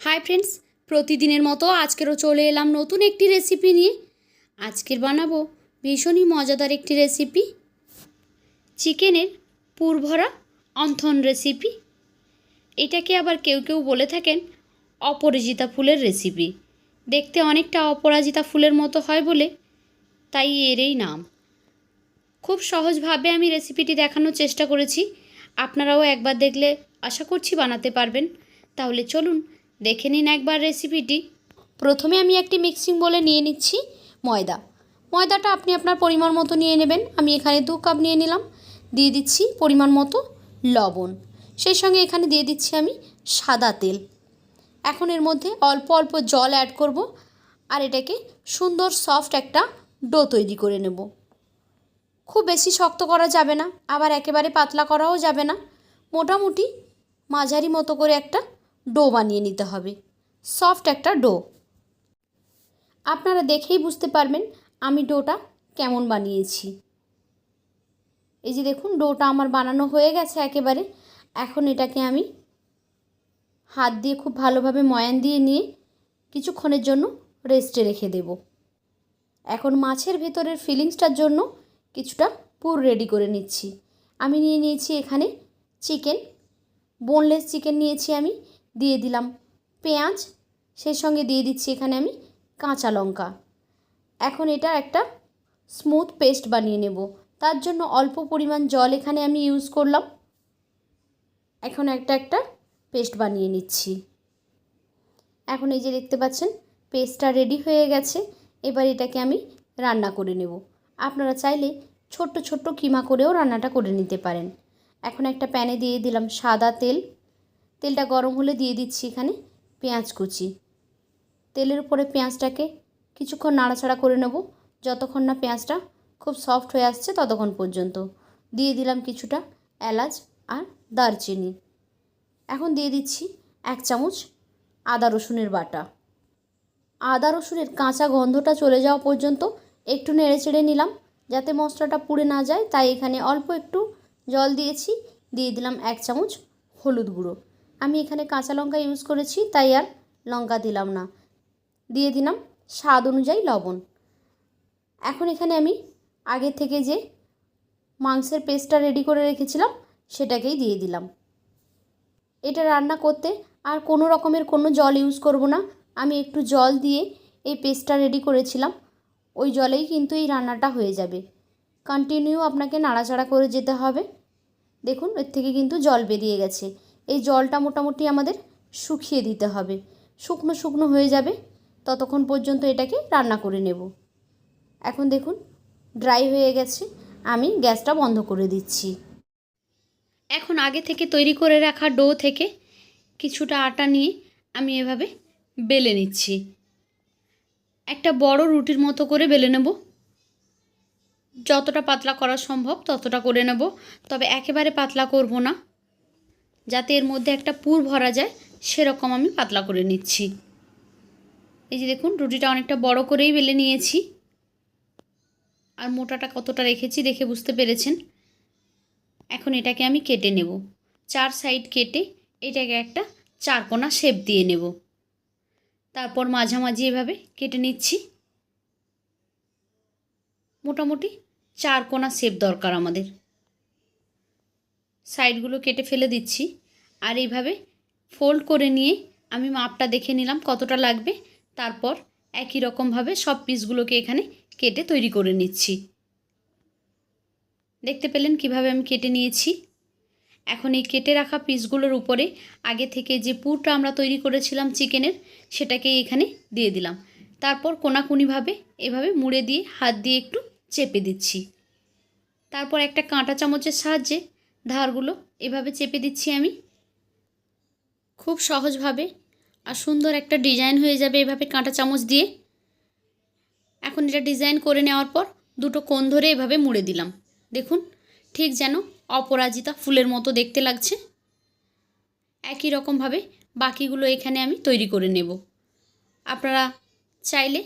Hi friends প্রতিদিনের মতো আজকেরও চলে এলাম নতুন একটি রেসিপি নিয়ে। আজকের বানাবো ভীষণই মজাদার একটি রেসিপি চিকেনের পুরভরা অন্থন রেসিপি এটাকে আবার কেউ কেউ বলে থাকেন অপরাজিতা ফুলের রেসিপি দেখতে অনেকটা অপরাজিতা ফুলের মতো হয় বলে তাই এরই নাম। খুব সহজভাবে আমি রেসিপিটি দেখানোর চেষ্টা করেছি। আপনারাও একবার দেখলে আশা করছি বানাতে পারবেন। তাহলে চলুন দেখে নিন একবার রেসিপিটি প্রথমে আমি একটি মিক্সিং বলে নিয়ে নিচ্ছি ময়দা। ময়দাটা আপনি আপনার পরিমাণ মতো নিয়ে নেবেন। আমি এখানে দু কাপ নিয়ে নিলাম। দিয়ে দিচ্ছি পরিমাণ মতো লবণ। সেই সঙ্গে এখানে দিয়ে দিচ্ছি আমি সাদা তেল। এখন এর মধ্যে অল্প অল্প জল অ্যাড করব আর এটাকে সুন্দর সফট একটা ডো তৈরি করে নেব। খুব বেশি শক্ত করা যাবে না। আবার একেবারে পাতলা করাও যাবে না। মোটামুটি মাঝারি মতো করে একটা ডো বানিয়ে নিতে হবে। সফট একটা ডো। আপনারা দেখেই বুঝতে পারবেন আমি ডোটা কেমন বানিয়েছি। এই যে দেখুন, ডোটা আমার বানানো হয়ে গেছে একেবারে। এখন এটাকে আমি হাত দিয়ে খুব ভালোভাবে ময়ান দিয়ে নিয়ে কিছুক্ষণের জন্য রেস্টে রেখে দেব। এখন মাছের ভেতরের ফিলিংসটার জন্য কিছুটা পুর রেডি করে নিচ্ছি। আমি নিয়ে নিয়েছি এখানে চিকেন। বোনলেস চিকেন নিয়েছি আমি। দিয়ে দিলাম। পেঁয়াজ, সেই সঙ্গে দিয়ে দিচ্ছি এখানে আমি কাঁচা লঙ্কা। এখন এটা একটা স্মুথ পেস্ট বানিয়ে নেব। তার জন্য অল্প পরিমাণ জল এখানে আমি ইউজ করলাম। এখন একটা একটা পেস্ট বানিয়ে নিচ্ছি। এখন এই যে দেখতে পাচ্ছেন পেস্টটা রেডি হয়ে গেছে। এবার এটাকে আমি রান্না করে নেব। আপনারা চাইলে ছোট্ট ছোট্ট কিমা করেও রান্নাটা করে নিতে পারেন। এখন একটা প্যানে দিয়ে দিলাম সাদা তেল। তেলটা গরম হলে দিয়ে দিচ্ছি এখানে পেঁয়াজ কুচি। তেলের উপরে পেঁয়াজটাকে কিছুক্ষণ নাড়াচাড়া করে নেব। যতক্ষণ না পেঁয়াজটা খুব সফট হয়ে আসছে ততক্ষণ পর্যন্ত। দিয়ে দিলাম কিছুটা এলাচ আর দারচিনি। এখন দিয়ে দিচ্ছি এক চামচ আদা রসুনের বাটা। আদা রসুনের কাঁচা গন্ধটা চলে যাওয়া পর্যন্ত একটু নেড়ে চেড়ে নিলাম। যাতে মশলাটা পুড়ে না যায়, তাই এখানে অল্প একটু জল দিয়েছি। দিয়ে দিলাম এক চামচ হলুদ গুঁড়ো। আমি এখানে কাঁচা লঙ্কা ইউজ করেছি, তাই আর লঙ্কা দিলাম না। দিয়ে দিলাম স্বাদ অনুযায়ী লবণ। এখন এখানে আমি আগে থেকে যে মাংসের পেস্টটা রেডি করে রেখেছিলাম, সেটাকেই দিয়ে দিলাম। এটা রান্না করতে আর কোনো রকমের কোনো জল ইউজ করব না। আমি একটু জল দিয়ে এই পেস্টটা রেডি করেছিলাম, ওই জলেই কিন্তু এই রান্নাটা হয়ে যাবে। কন্টিনিউ আপনাকে নাড়াচাড়া করে যেতে হবে। দেখুন, এর থেকে কিন্তু জল বেরিয়ে গেছে। এই জলটা মোটামুটি আমাদের শুকিয়ে দিতে হবে। শুকনো শুকনো হয়ে যাবে, ততক্ষণ পর্যন্ত এটাকে রান্না করে নেব। এখন দেখুন ড্রাই হয়ে গেছে, আমি গ্যাসটা বন্ধ করে দিচ্ছি। এখন আগে থেকে তৈরি করে রাখা ডো থেকে কিছুটা আটা নিয়ে আমি এভাবে বেলে নিচ্ছি। একটা বড় রুটির মতো করে বেলে নেব। যতটা পাতলা করা সম্ভব ততটা করে নেব, তবে একেবারে পাতলা করব না। যাতে এর মধ্যে একটা পুর ভরা যায়, সেরকম আমি পাতলা করে নিচ্ছি। এই যে দেখুন, রুটিটা অনেকটা বড় করেই বেলে নিয়েছি। আর মোটাটা কতটা রেখেছি দেখে বুঝতে পেরেছেন? এখন এটাকে আমি কেটে নেব। চার সাইড কেটে এটাকে একটা চারকোনা শেপ দিয়ে নেব। তারপর মাঝামাঝি এভাবে কেটে নিচ্ছি। মোটামুটি চার কোনা শেপ দরকার আমাদের। সাইডগুলো কেটে ফেলে দিচ্ছি। আর এইভাবে ফোল্ড করে নিয়ে আমি মাপটা দেখে নিলাম কতটা লাগবে। তারপর একই রকমভাবে সব পিসগুলোকে এখানে কেটে তৈরি করে নিচ্ছি। দেখতে পেলেন কীভাবে আমি কেটে নিয়েছি। এখন এই কেটে রাখা পিসগুলোর উপরে আগে থেকে যে পুরটা আমরা তৈরি করেছিলাম চিকেনের সেটাকে এখানে দিয়ে দিলাম। তারপর কোনাকুনিভাবে এভাবে মুড়ে দিয়ে হাত দিয়ে একটু চেপে দিচ্ছি। তারপর একটা কাঁটা চামচের সাহায্যে ধারগুলো এভাবে চেপে দিচ্ছি আমি। খুব সহজভাবে আর সুন্দর একটা ডিজাইন হয়ে যাবে এভাবে কাঁটা চামচ দিয়ে। এখন এটা ডিজাইন করে নেওয়ার পর দুটো কোণ ধরে এভাবে মুড়ে দিলাম। দেখুন, ঠিক যেন অপরাজিতা ফুলের মতো দেখতে লাগছে। একই রকমভাবে বাকিগুলো এখানে আমি তৈরি করে নেব। আপনারা চাইলে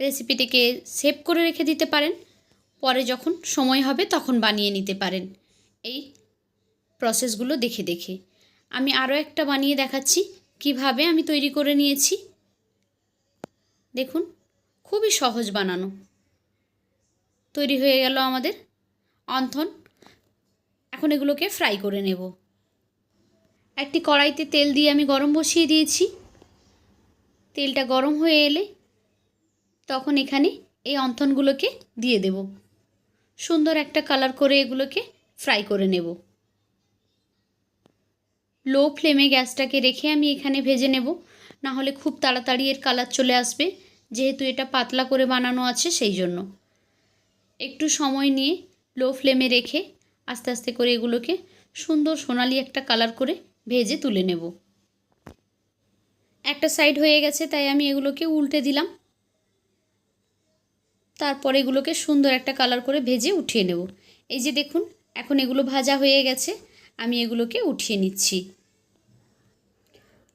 রেসিপিটিকে সেভ করে রেখে দিতে পারেন। পরে যখন সময় হবে তখন বানিয়ে নিতে পারেন। এই প্রসেসগুলো দেখে দেখে। আমি আরও একটা বানিয়ে দেখাচ্ছি, কীভাবে আমি তৈরি করে নিয়েছি। দেখুন, খুবই সহজ বানানো। তৈরি হয়ে গেল আমাদের অন্থন। এখন এগুলোকে ফ্রাই করে নেব। একটি কড়াইতে তেল দিয়ে আমি গরম বসিয়ে দিয়েছি। তেলটা গরম হয়ে এলে তখন এখানে এই অন্থনগুলোকে দিয়ে দেব। সুন্দর একটা কালার করে এগুলোকে ফ্রাই করে নেব। লো ফ্লেমে গ্যাসটাকে রেখে আমি এখানে ভেজে নেব। না হলে খুব তাড়াতাড়ি এর কালার চলে আসবে, যেহেতু এটা পাতলা করে বানানো আছে সেই জন্য। একটু সময় নিয়ে লো ফ্লেমে রেখে আস্তে আস্তে করে এগুলোকে সুন্দর সোনালি একটা কালার করে ভেজে তুলে নেব। একটা সাইড হয়ে গেছে, তাই আমি এগুলোকে উল্টে দিলাম। তারপর এগুলোকে সুন্দর একটা কালার করে ভেজে উঠিয়ে নেব। এই যে দেখুন, এখন এগুলো ভাজা হয়ে গেছে, আমি এগুলোকে উঠিয়ে নিচ্ছি।